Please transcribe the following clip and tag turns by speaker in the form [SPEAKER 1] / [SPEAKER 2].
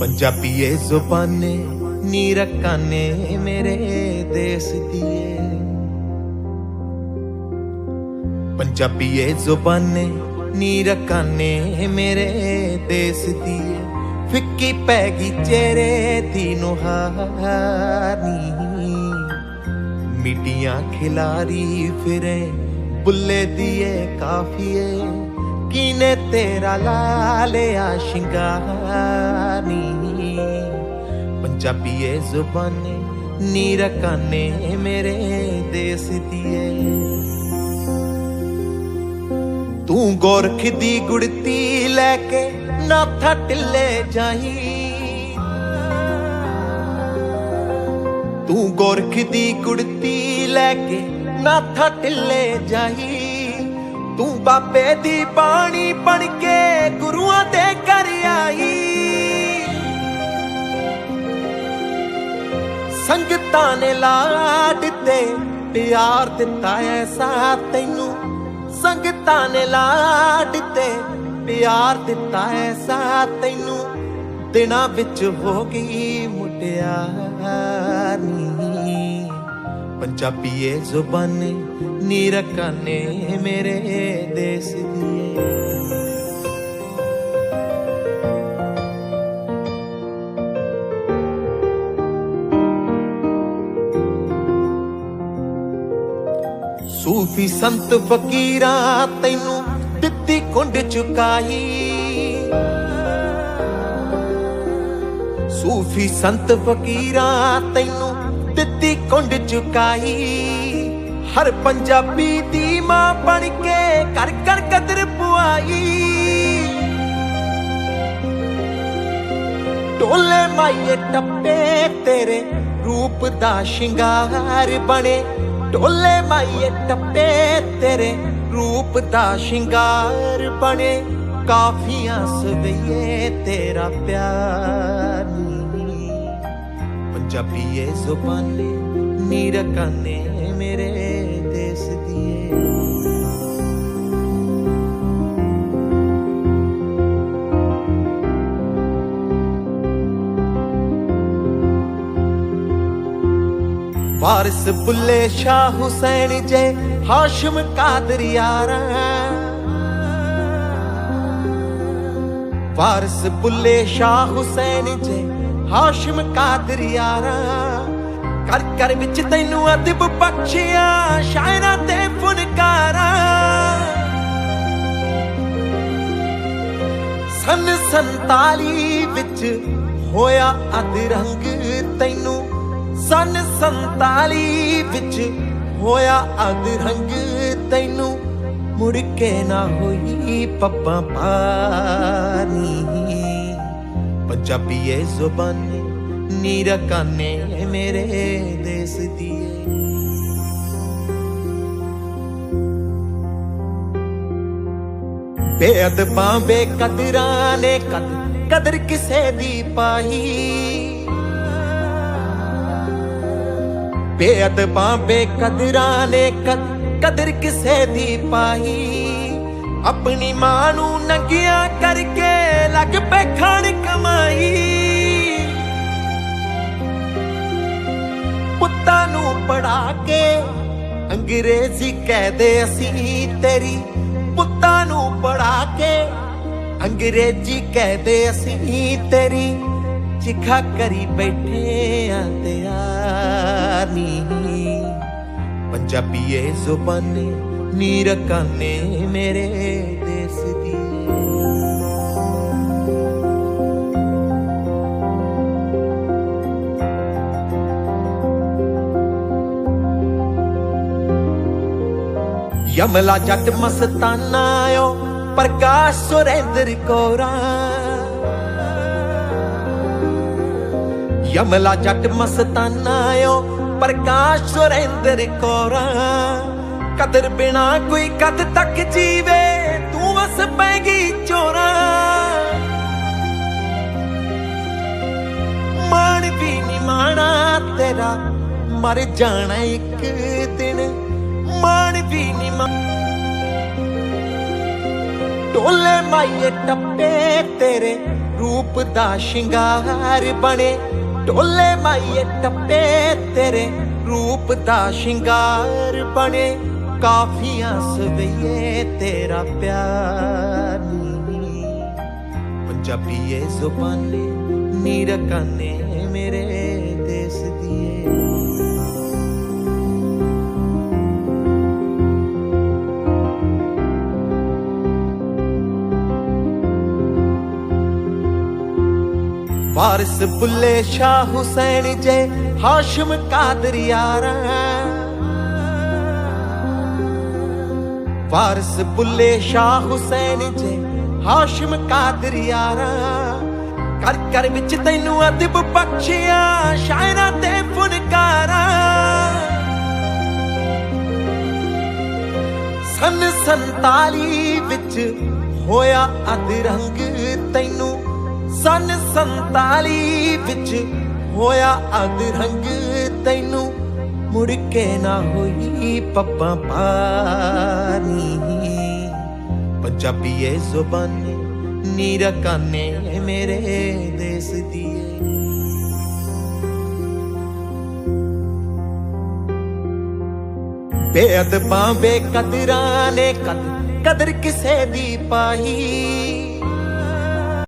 [SPEAKER 1] ਪੰਜਾਬੀਏ ਜ਼ੁਬਾਨੇ ਨੀ ਰਕਾਨੇ ਮੇਰੇ ਦੇਸ ਦੀਏ। ਪੰਜਾਬੀਏ ਜ਼ੁਬਾਨੇ ਨੀ ਰਕਾਨੇ ਮੇਰੇ ਦੇਸ ਦੀਏ। ਫਿੱਕੀ ਪੈ ਗਈ ਚਿਹਰੇ ਦੀ ਨੁਹਾਰਨੀ। ਮਿੱਟੀਆਂ ਖਿਲਾਰੀ ਫਿਰੇ ਬੁੱਲੇ ਦੀਏ ਕਾਫੀਏ, ਕੀਨੇ ਤੇਰਾ ਲਾ ਲਿਆ ਸ਼ਿੰਗਾਰੀ। ਪੰਜਾਬੀਏ ਜ਼ੁਬਾਨੇ ਨੀ ਰਕਾਨੇ ਮੇਰੇ ਦੇਸ ਦੀਏ। ਤੂੰ ਗੋਰਖ ਦੀ ਗੁੜਤੀ ਲੈ ਕੇ ਨਾਥਾ ਟਿੱਲੇ ਜਾਈ ਤੂੰ ਗੋਰਖ ਦੀ ਕੁੜਤੀ ਲੈ ਕੇ ਨਾਥਾ ਟਿੱਲੇ ਜਾਈ। ਤੂੰ ਬਾਬੇ ਦੀ ਬਾਣੀ ਬਣ ਕੇ ਗੁਰੂਆਂ ਦੇ ਘਰ ਆਈ। ਸੰਗਤਾਂ ਨੇ ਲਾਡ ਤੇ ਪਿਆਰ ਦਿੱਤਾ ਐਸਾ ਤੈਨੂੰ। ਸੰਗਤਾਂ ਨੇ ਲਾਡ ਦਿੱਤੇ ਪਿਆਰ ਦਿੱਤਾ ਐਸਾ ਤੈਨੂੰ। ਦਿਨਾਂ ਵਿੱਚ ਹੋ ਗਈ ਮੁਟਿਆਰੀ ਪੰਜਾਬੀਏ ਜ਼ੁਬਾਨੇ ਨੀ ਰਕਾਨੇ ਮੇਰੇ ਦੇਸ ਦੀਏ ਸੂਫੀ ਸੰਤ ਫਕੀਰਾਂ ਤੈਨੂੰ ਦਿੱਤੀ ਕੁੰਡ ਚੁਕਾਈ। ਸੂਫੀ ਸੰਤ ਫਕੀਰਾਂ ਤੈਨੂੰ ਦਿੱਤੀ ਕੁੰਡ ਚੁਕਾਈ। ਹਰ ਪੰਜਾਬੀ ਦੀ ਮਾਂ ਬਣ ਕੇ ਕਰ ਕਰ ਕਦਰ ਪੁਆਈ। ਟੋਲੇ ਮਾਈਏ ਟੱਪੇ, ਤੇਰੇ ਰੂਪ ਦਾ ਸ਼ਿੰਗਾਰ ਬਣੇ। ਟੋਲੇ ਮਾਈਏ ਟੱਪੇ, ਤੇਰੇ ਰੂਪ ਦਾ ਸ਼ਿੰਗਾਰ ਬਣੇ। ਕਾਫੀਆਂ ਸਵਈਏ ਤੇਰਾ ਪਿਆਰ। ਪੰਜਾਬੀਏ ਜ਼ੁਬਾਨੇ ਨੀ ਰਕਾਨੇ ਮੇਰੇ ਦੇਸ ਦੀਏ ਵਾਰਿਸ ਬੁੱਲੇ ਸ਼ਾਹ ਹੁਸੈਨ ਜੇ ਹਾਸ਼ਮ ਕਾਦਰ ਯਾਰਾ ਵਾਰਿਸ ਬੁੱਲੇ ਸ਼ਾਹ ਹੁਸੈਨ ਜੇ ਹਾਸ਼ਮ ਕਾਦਰ ਯਾਰਾ ਕਰ ਕਰ ਵਿੱਚ ਤੈਨੂੰ ਅਦਬ ਬਖਸ਼ਿਆ ਸ਼ਾਇਰਾਂ ਤੇ ਫਨਕਾਰਾਂ। ਸਨ 47 ਵਿੱਚ ਹੋਇਆ ਅਦਰੰਗ ਤੈਨੂੰ। ਸਨ 47 ਵਿੱਚ ਹੋਇਆ ਅਦਰੰਗ ਤੈਨੂੰ। ਮੁੜ ਕੇ ਨਾ ਹੋਈ ਪੱਪਾ ਪੱਪਾਂ ਪੰਜਾਬੀ ਪੰਜਾਬੀਏ ਜ਼ੁਬਾਨੇ ਨੀ ਰਕਾਨੇ ਮੇਰੇ ਦੇਸ ਦੀ। ਬੇਅਦਬਾਂ, ਬੇਕਦਰਾਂ ਨੇ ਕਦ, ਕਦਰ ਕਿਸੇ ਦੀ ਪਾਈ ਬੇਅਦਬਾਂ, ਬੇਕਦਰਾਂ ਨੇ ਕਦ, ਕਦਰ ਕਿਸੇ ਦੀ ਪਾਈ ਆਪਣੀ ਮਾਂ ਨੂੰ ਨੰਗਿਆ ਕਰਕੇ ਲੱਗ ਪੈ ਖਾਣ ਕਮਾਈ। ਪੁੱਤਾਂ ਨੂੰ ਪੜਾ ਕੇ ਅੰਗਰੇਜ਼ੀ ਕਹਦੇ ਅਸੀਂ, ਤੇਰੀ ਪੁੱਤਾਂ ਨੂੰ ਪੜਾ ਕੇ ਅੰਗਰੇਜ਼ੀ ਕਹਦੇ ਅਸੀਂ, ਤੇਰੀ ਚਿਖਾ ਕਰੀ ਬੈਠੇ ਆਂ ਤਿਆਰ ਨੀ ਪੰਜਾਬੀਏ ਜ਼ੁਬਾਨੇ ਨੀ ਰਕਾਨੇ ਮੇਰੇ ਯਮਲਾ ਜੱਟ ਮਸਤਾਨਾ ਓ, ਪ੍ਰਕਾਸ਼ ਸੁਰੇਂਦਰ ਕੋਰਾ। ਯਮਲਾ ਜੱਟ ਮਸਤਾਨਾ ਓ, ਪ੍ਰਕਾਸ਼ ਸੁਰੇਂਦਰ ਕੋਰਾ। ਕਦਰ ਬਿਨਾ ਕੋਈ ਕਦ ਤੱਕ ਜੀਵੇ, ਤੂੰ ਵਸ ਪੈਗੀ ਚੋਰਾ। ਮਾਣ ਵੀ ਨੀ ਮਾਣਾ ਤੇਰਾ, ਮਰ ਜਾਣਾ ਇੱਕ ਦਿਨ। ਮਾਣ ਵੀ ਨੀ ਮਾਂ ਢੋਲੇ ਮਾਈਏ ਟੱਪੇ, ਤੇਰੇ ਰੂਪ ਦਾ ਸ਼ਿੰਗਾਰ ਬਣੇ। ਢੋਲੇ ਮਾਈਏ ਟੱਪੇ, ਤੇਰੇ ਰੂਪ ਦਾ ਸ਼ਿੰਗਾਰ ਬਣੇ। ਕਾਫੀਆਂ ਸਵਈਏ, ਤੇਰਾ ਪਿਆਰ ਨੀ। ਪੰਜਾਬੀ ਏ ਜ਼ੁਬਾਨੇ ਨੀਰਕਾਨੇ ਮੇਰੇ ਵਾਰਿਸ ਬੁੱਲੇ ਸ਼ਾਹ ਹੁਸੈਨ ਜੇ, ਹਾਸ਼ਮ ਕਾਦਰ ਯਾਰਾ। ਵਾਰਿਸ ਬੁੱਲੇ ਸ਼ਾਹ ਹੁਸੈਨ ਜੇ, ਹਾਸ਼ਮ ਕਾਦਰ ਯਾਰਾ। ਕਰ ਕਰ ਵਿੱਚ ਤੈਨੂੰ ਅਦਬ ਬਖਸ਼ਿਆ, ਸ਼ਾਇਰਾਂ ਤੇ ਫਨਕਾਰਾਂ। ਸਨ 47 ਵਿੱਚ ਹੋਇਆ ਅਧਰੰਗ ਤੈਨੂੰ ਸਨ 47 ਵਿੱਚ ਹੋਇਆ ਅਧਰੰਗ ਤੈਨੂੰ ਮੁੜ ਕੇ ਨਾ ਹੋਈ ਪੱਪਾਂ ਪਾਣੀ। ਪੰਜਾਬੀ ਏ ਜ਼ੁਬਾਨੇ ਨੀਰਕਾਨੇ ਮੇਰੇ ਦੇਸ ਦੀਏ ਬੇਅਦਬਾਂ, ਬੇਕਦਰਾਂ ਨੇ ਕਦ ਕਦਰ ਕਿਸੇ ਦੀ ਪਾਈ